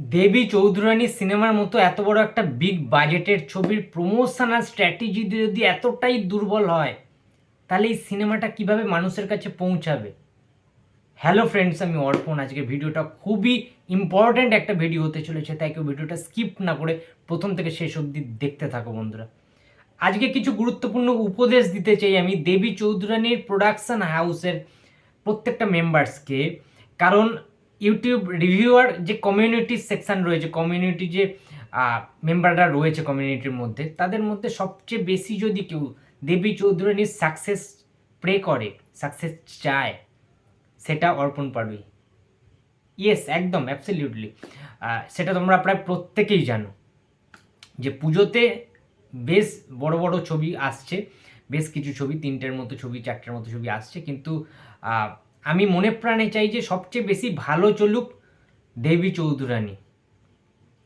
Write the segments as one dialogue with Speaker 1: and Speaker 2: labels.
Speaker 1: দেবী চৌধুরানী সিনেমার মতো এত বড় একটা বিগ বাজেটের ছবির প্রমোশনাল স্ট্র্যাটেজি যদি এতটাই দুর্বল হয়, তাহলে এই সিনেমাটা কীভাবে মানুষের কাছে পৌঁছাবে? হ্যালো ফ্রেন্ডস আমি অর্পণ। আজকে ভিডিওটা খুবই ইম্পর্ট্যান্ট একটা ভিডিও হতে চলেছে, তাই কেউ ভিডিওটা স্কিপ না করে প্রথম থেকে শেষ অবধি দেখতে থাকো বন্ধুরা। আজকে কিছু গুরুত্বপূর্ণ উপদেশ দিতে চাই আমি দেবী চৌধুরানীর প্রোডাকশন হাউসের প্রত্যেকটা মেম্বার্সকে কারণ ইউটিউব রিভিউয়ার যে কমিউনিটি সেকশন রয়েছে কমিউনিটি যে মেম্বাররা রয়েছে কমিউনিটির মধ্যে, তাদের মধ্যে সবচেয়ে বেশি যদি কেউ দেবী চৌধুরানীর সাকসেস প্রে করে সাকসেস চায়, সেটা অর্পণ পাড়ুই ইয়েস একদম অ্যাবসলিউটলি সেটা তোমরা প্রায় প্রত্যেকেই জানো যে পুজোতে বেশ বড় বড় ছবি আসছে, বেশ কিছু ছবি, তিনটের মতো ছবি, চারটের মতো ছবি আসছে, কিন্তু আমি মনে প্রাণে চাই যে সবচেয়ে বেশি ভালো চলুক দেবী চৌধুরানী।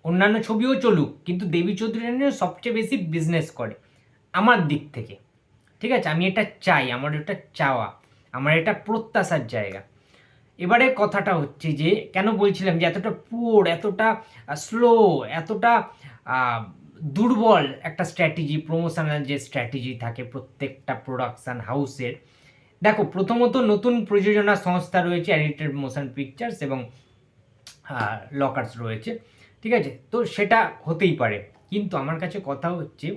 Speaker 1: অন্যান্য ছবিও চলুক, কিন্তু দেবী চৌধুরানীও সবচেয়ে বেশি বিজনেস করে আমার দিক থেকে। ঠিক আছে? আমি এটা চাই, আমার এটা চাওয়া, আমার এটা প্রত্যাশার জায়গা। এবারে কথাটা হচ্ছে যে, কেন বলছিলাম যে এতটা পুর এতটা স্লো এতটা দুর্বল একটা স্ট্র্যাটেজি প্রমোশনাল যে স্ট্র্যাটেজি থাকে প্রত্যেকটা প্রোডাকশান হাউসের দেখো, প্রথমত নতুন প্রযোজনা সংস্থা রয়েছে এডিটেড মোশন পিকচার্স এবং লকার্স রয়েছে, ঠিক আছে? তো সেটা হতেই পারে। কিন্তু আমার কাছে কথা হচ্ছে,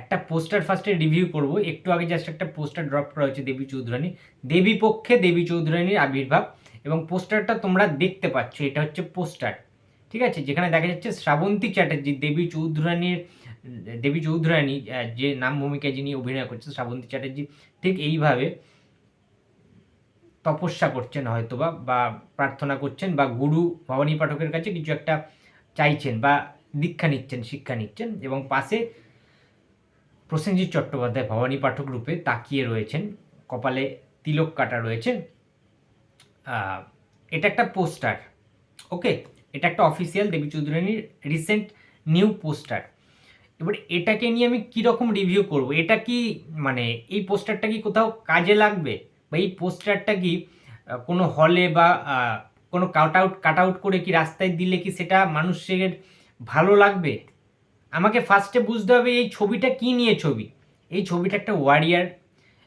Speaker 1: একটা পোস্টার ফার্স্টে রিভিউ করব। একটু আগে জাস্ট একটা পোস্টার ড্রপ করা হয়েছে দেবী চৌধুরানী। দেবী পক্ষে দেবী চৌধুরানীর আবির্ভাব এবং পোস্টারটা তোমরা দেখতে পাচ্ছ, এটা হচ্ছে পোস্টার, ঠিক আছে? যেখানে দেখা যাচ্ছে শ্রাবন্তী চ্যাটার্জি, দেবী চৌধুরানীর, দেবী চৌধুরানী যে নাম ভূমিকায় যিনি অভিনয় করছেন, শ্রাবন্তী চ্যাটার্জি, ঠিক এইভাবে তপস্যা করছেন হয়তোবা বা প্রার্থনা করছেন বা গুরু ভবানী পাঠকের কাছে কিছু একটা চাইছেন বা দীক্ষা নিচ্ছেন, শিক্ষা নিচ্ছেন এবং পাশে প্রসেনজিৎ চট্টোপাধ্যায় ভবানী পাঠক রূপে তাকিয়ে রয়েছেন, কপালে তিলক কাটা রয়েছে এটা একটা পোস্টার, ওকে? এটা একটা অফিসিয়াল দেবী চৌধুরানীর রিসেন্ট নিউ পোস্টার। এবার এটাকে নিয়ে আমি কীরকম রিভিউ করব? এটা কি মানে এই পোস্টারটা কি কোথাও কাজে লাগবে? বা এই পোস্টারটা কি কোনো হলে বা কোনো কাট আউট কাট আউট করে কি রাস্তায় দিলে কি সেটা মানুষের ভালো লাগবে? আমাকে ফার্স্টে বুঝতে হবে এই ছবিটা কি নিয়ে ছবি? এই ছবিটা একটা ওয়ারিয়ার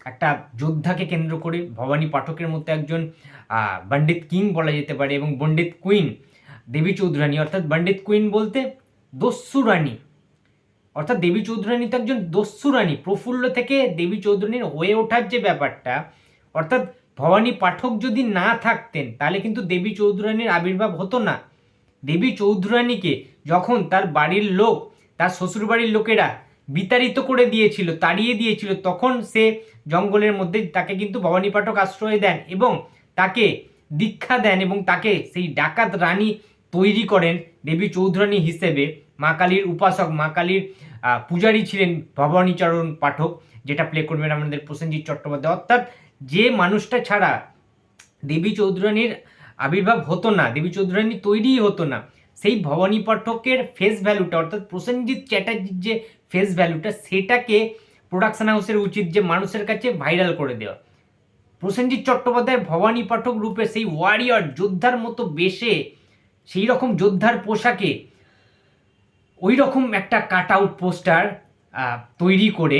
Speaker 1: একটা যোদ্ধাকে কেন্দ্র করে, ভবানী পাঠকের মতো একজন পণ্ডিত কিং বলা যেতে পারে এবং পণ্ডিত কুইন দেবী চৌধুরানী। অর্থাৎ পণ্ডিত কুইন বলতে দস্যু রানী। অর্থাৎ দেবী চৌধুরানী তো একজন দস্যু রানী। প্রফুল্ল থেকে দেবী চৌধুরানীর হয়ে ওঠার যে ব্যাপারটা অর্থাৎ ভবানী পাঠক যদি না থাকতেন, তাহলে কিন্তু দেবী চৌধুরানীর আবির্ভাব হতো না। দেবী চৌধুরানীকে যখন তার বাড়ির লোক, তার শ্বশুরবাড়ির লোকেরা বিতাড়িত করে দিয়েছিল, তাড়িয়ে দিয়েছিল, তখন সে জঙ্গলের মধ্যে তাকে কিন্তু ভবানী পাঠক আশ্রয় দেন এবং তাকে দীক্ষা দেন এবং তাকে সেই ডাকাত রানী তৈরি করেন দেবী চৌধুরানী হিসেবে। মা কালীর উপাসক, মা কালীর পূজারী ছিলেন ভবানীচরণ পাঠক, যেটা প্লে করবেন আমাদের প্রসেনজিৎ চট্টোপাধ্যায়। অর্থাৎ যে মানুষটা ছাড়া দেবী চৌধুরানীর আবির্ভাব হতো না, দেবী চৌধুরানী তৈরিই হতো না, সেই ভবানী পাঠকের ফেস ভ্যালুটা অর্থাৎ প্রসেনজিৎ চ্যাটার্জির যে ফেস ভ্যালুটা সেটাকে প্রোডাকশন হাউসের উচিত যে মানুষের কাছে ভাইরাল করে দেওয়া। প্রসেনজিৎ চট্টোপাধ্যায় ভবানী পাঠক রূপে সেই ওয়ারিয়র যোদ্ধার মতো বেশে সেই রকম যোদ্ধার পোশাকে ওই রকম একটা কাট আউট পোস্টার তৈরি করে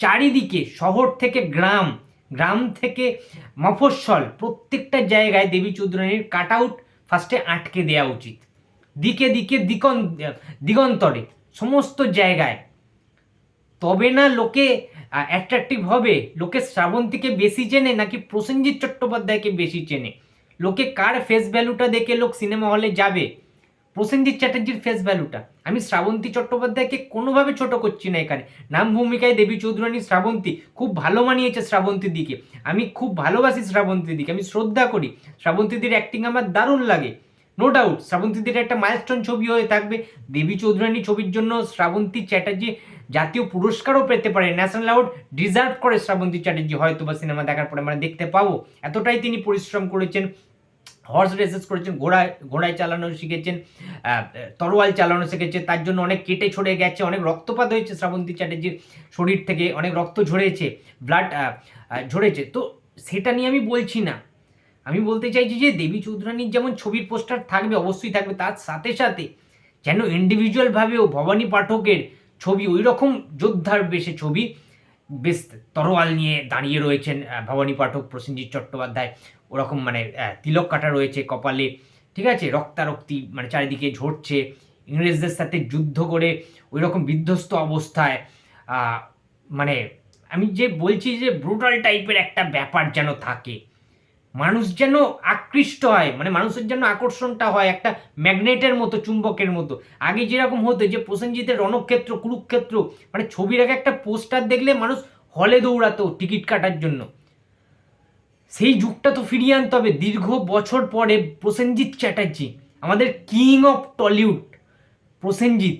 Speaker 1: চারিদিকে শহর থেকে গ্রাম গ্রাম থেকে মফস্বল প্রত্যেকটা জায়গায় দেবী চৌধুরানীর কাট আউট ফার্স্টে আটকে দেওয়া উচিত। দিকে দিকে দিগন দিগন্তরে, সমস্ত জায়গায়। তবে না লোকে অ্যাট্রাকটিভ হবে। লোকে শ্রাবন্তীকে বেশি চেনে নাকি প্রসেনজিৎ চট্টোপাধ্যায়কে বেশি চেনে? লোকে কার ফেস ভ্যালুটা দেখে লোক সিনেমা হলে যাবে? প্রসেনজিৎ চ্যাটার্জির ফেস ভ্যালুটা আমি শ্রাবন্তী চট্টোপাধ্যায়কে কোনোভাবে ছোট করছি না এখানে। নাম ভূমিকায় দেবী চৌধুরানী শ্রাবন্তী। খুব ভালো মানিয়েছে শ্রাবন্তীর দিকে। আমি খুব ভালোবাসি শ্রাবন্তী দিকে। আমি শ্রদ্ধা করি। শ্রাবন্তীদের অ্যাক্টিং আমার দারুণ লাগে। নো ডাউট শ্রাবন্তীদের একটা মাইলস্টোন ছবি হয়ে থাকবে। দেবী চৌধুরানী ছবির জন্য শ্রাবন্তী চ্যাটার্জি জাতীয় পুরস্কারও পেতে পারে। ন্যাশনাল অ্যাওয়ার্ড ডিজার্ভ করে শ্রাবন্তী চ্যাটার্জি হয়তো বা সিনেমা দেখার পরে আমরা দেখতে পাবো। এতটাই তিনি পরিশ্রম করেছেন। হর্স রেসেস করেছেন, ঘোড়ায় ঘোড়ায় চালানো শিখেছেন তরোয়াল চালানো শিখেছে তার জন্য অনেক কেটে ছড়ে গেছে, অনেক রক্তপাত হয়েছে শ্রাবন্তী চ্যাটার্জির শরীর থেকে, অনেক রক্ত ঝরেছে ব্লাড ঝরেছে। তো সেটা নিয়ে আমি বলছি না। আমি বলতে চাইছি যে দেবী চৌধুরানীর যেমন ছবির পোস্টার থাকবে, অবশ্যই থাকবে, তার সাথে সাথে যেন ইন্ডিভিজুয়ালভাবেও ভবানী পাঠকের ছবি ওই রকম যোদ্ধার বেশে ছবি বেশ তরোয়াল নিয়ে দাঁড়িয়ে রয়েছেন ভবানী পাঠক প্রসেনজিৎ চট্টোপাধ্যায়। ওরকম মানে তিলক কাটা রয়েছে কপালে। ঠিক আছে? রক্তারক্তি মানে চারিদিকে ঝরছে। ইংরেজদের সাথে যুদ্ধ করে ওই রকম বিধ্বস্ত অবস্থায় মানে আমি যে বলছি যে ব্রুটাল টাইপের একটা ব্যাপার যেন থাকে। মানুষ যেন আকৃষ্ট হয় মানে মানুষের যেন আকর্ষণটা হয় একটা ম্যাগনেটের মতো, চুম্বকের মতো। আগে যেরকম হতো যে প্রসেনজিতের রণক্ষেত্র, কুরুক্ষেত্র মানে ছবির আগে একটা পোস্টার দেখলে মানুষ হলে দৌড়াতো টিকিট কাটার জন্য। সেই যুগটা তো ফিরিয়ে আনতে হবে। দীর্ঘ বছর পরে প্রসেনজিৎ চ্যাটার্জি, আমাদের কিং অফ টলিউড, প্রসেনজিৎ,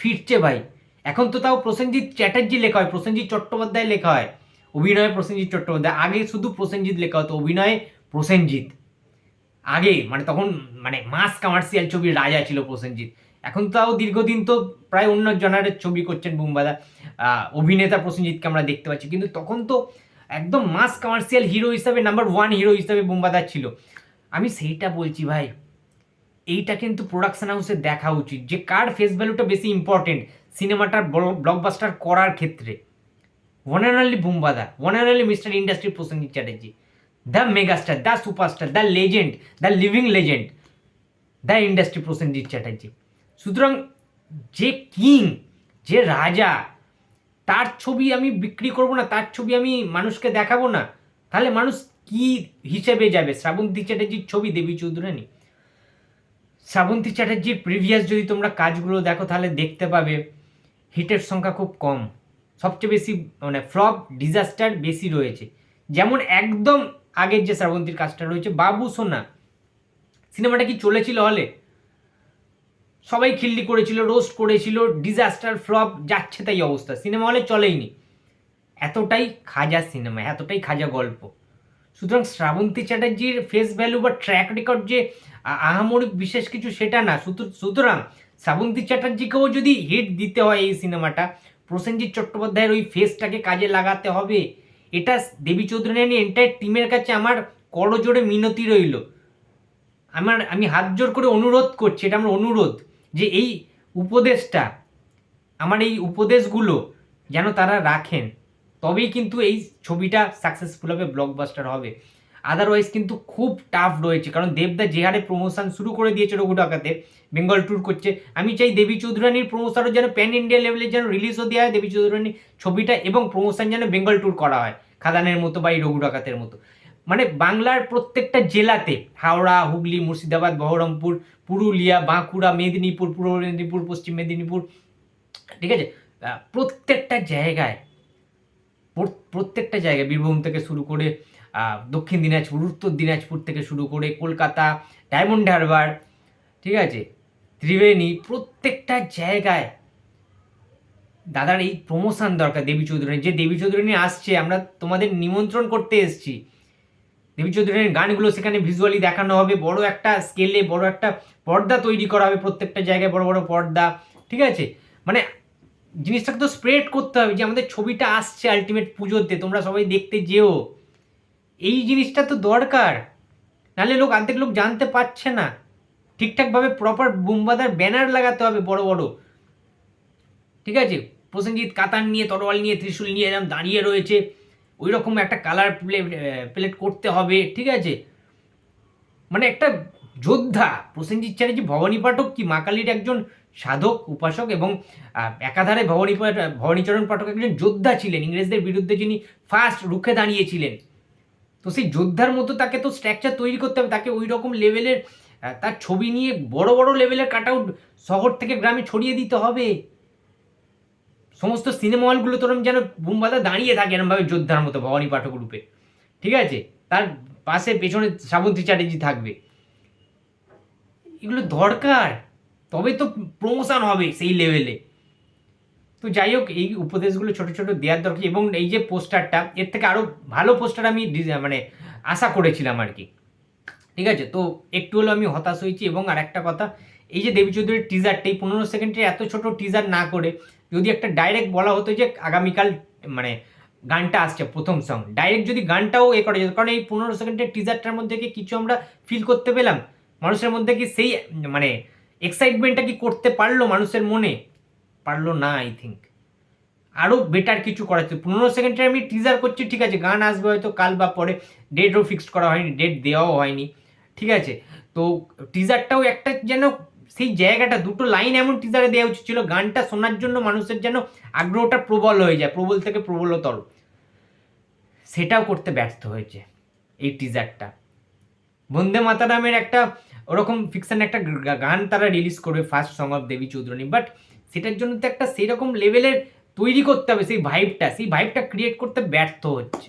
Speaker 1: ফিরছে ভাই। এখন তো তাও প্রসেনজিৎ চ্যাটার্জি লেখা হয়, প্রসেনজিৎ চট্টোপাধ্যায় লেখা হয়। অভিনয়ে প্রসেনজিৎ চট্টোপাধ্যায়। আগে শুধু প্রসেনজিৎ লেখা হতো, অভিনয় প্রসেনজিৎ। আগে মানে তখন মানে মাস কমার্শিয়াল ছবির রাজা ছিল প্রসেনজিৎ। এখন তাও দীর্ঘদিন তো প্রায় অন্য জনারের ছবি করছেন বুম্বাদা। অভিনেতা প্রসেনজিৎকে আমরা দেখতে পাচ্ছি। কিন্তু তখন তো একদম মাস কমার্শিয়াল হিরো হিসাবে নাম্বার ওয়ান হিরো হিসাবে বুম্বাদা ছিল। আমি সেইটা বলছি ভাই, এইটা কিন্তু প্রোডাকশন হাউসে দেখা উচিত। যে কার ফেস ভ্যালুটা বেশি ইম্পর্টেন্ট সিনেমাটার ব্লকবাস্টার করার ক্ষেত্রে। One and only বুম্বাদা one and only mister industry Prosenjit Chatterjee the megastar the superstar the legend the living legend the industry Prosenjit Chatterjee সুতরাং যে কিং যে রাজা তার ছবি আমি বিক্রি করব না, তার ছবি আমি মানুষকে দেখাবো না। তাহলে মানুষ কি হিসেবে যাবে? শ্রাবন্তী চ্যাটার্জির ছবি দেবী চৌধুরানী। শ্রাবন্তী চ্যাটার্জির প্রিভিয়াস যদি তোমরা কাজগুলো দেখো, তাহলে দেখতে পাবে হিটের সংখ্যা খুব কম। সবচেয়ে বেশি মানে ফ্লপ ডিজাস্টার বেশি রয়েছে। যেমন একদম আগের যে শ্রাবন্তীর কাজটা রয়েছে, বাবু সোনা। সিনেমাটা কি চলেছিল হলে? সবাই খিল্লি করেছিল রোস্ট করেছিল ডিজাস্টার ফ্লপ যাচ্ছে তাই অবস্থা। সিনেমা হলে চলেইনি। এতটাই খাজা সিনেমা, এতটাই খাজা গল্প। সুতরাং শ্রাবন্তী চ্যাটার্জির ফেস ভ্যালু বা ট্র্যাক রেকর্ড যে আহামরিক বিশেষ কিছু সেটা না। সুতু- সুতরাং শ্রাবন্তী চ্যাটার্জিকেও যদি হিট দিতে হয় এই সিনেমাটা প্রসেনজিৎ চট্টোপাধ্যায়ের ওই ফেসটাকে কাজে লাগাতে হবে। এটা দেবী চৌধুরানী এন্টায়ার টিমের কাছে আমার করজোড়ে মিনতি রইল। আমার, আমি হাত জোর করে অনুরোধ করছি, এটা আমার অনুরোধ যে এই উপদেশটা, আমার এই উপদেশগুলো যেন তারা রাখেন। তবেই কিন্তু এই ছবিটা সাকসেসফুল হবে ব্লকবাস্টার হবে। আদারওয়াইজ কিন্তু খুব টাফ রয়েছে। কারণ দেবদা যে হারে প্রমোশন শুরু করে দিয়েছে রঘু ডাকাতে বেঙ্গল ট্যুর করছে, আমি চাই দেবী চৌধুরানীর প্রমোশনও যেন প্যান ইন্ডিয়া লেভেলে যেন রিলিজও দেওয়া হয়, দেবী চৌধুরানীর ছবিটা এবং প্রমোশন যেন বেঙ্গল ট্যুর করা হয়, খাদানের মতো বা এই রঘু ডাকাতের মতো। মানে বাংলার প্রত্যেকটা জেলাতে, হাওড়া, হুগলি, মুর্শিদাবাদ, বহরমপুর, পুরুলিয়া, বাঁকুড়া, মেদিনীপুর, পূর্ব মেদিনীপুর, পশ্চিম মেদিনীপুর, ঠিক আছে? প্রত্যেকটা জায়গায় প্রত্যেকটা জায়গায় বীরভূম থেকে শুরু করে দক্ষিণ দিনাজপুর, উত্তর দিনাজপুর থেকে শুরু করে কলকাতা, ডায়মন্ড হারবার, ঠিক আছে? ত্রিবেণী, প্রত্যেকটা জায়গায় দাদার এই প্রমোশন দরকার দেবী চৌধুরী যে দেবী চৌধুরী আসছে, আমরা তোমাদের নিমন্ত্রণ করতে এসেছি। দেবী চৌধুরীর গানগুলো সেখানে ভিজুয়ালি দেখানো হবে। বড় একটা স্কেলে বড় একটা পর্দা তৈরি করা হবে প্রত্যেকটা জায়গায়, বড় বড় পর্দা, ঠিক আছে? মানে জিনিসটাকে তো স্প্রেড করতে হবে যে আমাদের ছবিটা আসছে আলটিমেট পুজোতে, তোমরা সবাই দেখতে যেও। এই জিনিসটা তো দরকার। নাহলে লোক অর্ধেক লোক জানতে পারছে না। ঠিকঠাকভাবে প্রপার বুম্বাদার ব্যানার লাগাতে হবে বড় বড়। ঠিক আছে? প্রসেনজিৎ কাতান নিয়ে, তরোয়াল নিয়ে, ত্রিশূল নিয়ে এরকম দাঁড়িয়ে রয়েছে। ওই রকম একটা কালার প্লেট প্লেট করতে হবে। ঠিক আছে? মানে একটা যোদ্ধা, প্রসেনজিৎ চ্যাটার্জি ভবানী পাঠক কি? মা কালীর একজন সাধক, উপাসক এবং একাধারে ভবানী ভবানীচরণ পাঠক একজন যোদ্ধা ছিলেন। ইংরেজদের বিরুদ্ধে যিনি ফার্স্ট রুখে দাঁড়িয়েছিলেন। তো সেই যোদ্ধার মতো তাকে তো স্ট্রাকচার তৈরি করতে হবে, তাকে ওই রকম লেভেলের তার ছবি নিয়ে বড় বড় লেভেলের কাট আউট শহর থেকে গ্রামে ছড়িয়ে দিতে হবে। সমস্ত সিনেমা হলগুলো তোরম যেন বুমবাদা দাঁড়িয়ে থাকে এরমভাবে যোদ্ধার মতো, ভবানী পাঠক রূপে। ঠিক আছে? তার পাশে পেছনে শ্রাবন্তী চ্যাটার্জি থাকবে। এগুলো দরকার। তবে তো প্রমোশন হবে সেই লেভেলে তো যাই হোক, এই উপদেশগুলো ছোট ছোট দেওয়ার দরকার এবং এই যে পোস্টারটা, এর থেকে আরও ভালো পোস্টার আমি মানে আশা করেছিলাম আর কি। ঠিক আছে? তো একটু হলেও আমি হতাশ হয়েছি এবং আর একটা কথা, এই যে দেবী চৌধুরীর টিজারটা এই পনেরো সেকেন্ডের এত ছোট টিজার না করে যদি একটা ডাইরেক্ট বলা হতো যে আগামীকাল মানে গানটা আসছে প্রথম সং ডাইরেক্ট যদি গানটাও এ করা যেত, কারণ এই পনেরো সেকেন্ডের টিজারটার মধ্যে কি কিছু আমরা ফিল করতে পেলাম? মানুষের মধ্যে কি সেই মানে এক্সাইটমেন্টটা কি করতে পারল মানুষের মনে? পারল না আই থিঙ্ক আরও বেটার কিছু করা ছিল। পনেরো সেকেন্ডের আমি টিজার করছি, ঠিক আছে, গান আসবে হয়তো কাল বা পরে। ডেটও ফিক্সড করা হয়নি ডেট দেওয়াও হয়নি, ঠিক আছে। তো টিজারটাও একটা যেন সেই জায়গাটা, দুটো লাইন এমন টিজারে দেওয়া উচিত ছিল, গানটা শোনার জন্য মানুষের যেন আগ্রহটা প্রবল হয়ে যায়, প্রবল থেকে প্রবলতর। সেটাও করতে ব্যর্থ হয়েছে এই টিজারটা বন্দে মাতারামের একটা ওরকম ফিকশন একটা গান তারা রিলিজ করবে first song of Debi Chowdhury but সেটার জন্য তো একটা সেরকম লেভেলের তৈরি করতে হবে সেই ভাইবটা সেই ভাইবটা ক্রিয়েট করতে ব্যর্থ হচ্ছে।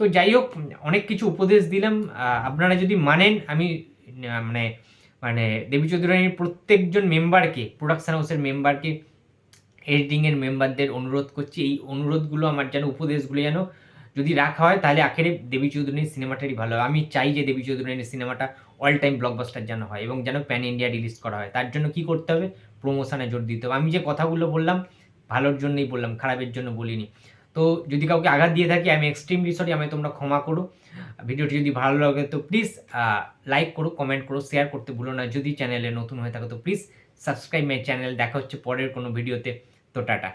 Speaker 1: তো যাই হোক, অনেক কিছু উপদেশ দিলাম। আপনারা যদি মানেন, আমি মানে মানে দেবী চৌধুরানীর প্রত্যেকজন মেম্বারকে প্রোডাকশন হাউসের মেম্বারকে এডিটিংয়ের মেম্বারদের অনুরোধ করছি। এই অনুরোধগুলো, আমার যেন উপদেশগুলো যেন যদি রাখা হয়, তাহলে আখেরে দেবী চৌধুরীর সিনেমাটারই ভালো হয়। আমি চাই যে দেবী চৌধুরীর সিনেমাটা অল টাইম ব্লকবাস্টার যেন হয় এবং যেন প্যান ইন্ডিয়া রিলিজ করা হয়। তার জন্য কি করতে হবে? প্রমোশনে জোর দিতে হবে। আমি যে কথাগুলো বললাম, ভালোর জন্যই বললাম, খারাপের জন্য বলিনি। তো যদি কাউকে আঘাত দিয়ে থাকি, আমি এক্সট্রিমলি সরি আমি তোমরা ক্ষমা করো। ভিডিওটি যদি ভালো লাগে, তো প্লিজ লাইক করো কমেন্ট করো শেয়ার করতে ভুলো না। যদি চ্যানেলে নতুন হয়ে থাকো, তো প্লিজ সাবস্ক্রাইব মাই চ্যানেল দেখা হচ্ছে পরের কোনো ভিডিওতে। তো টাটা।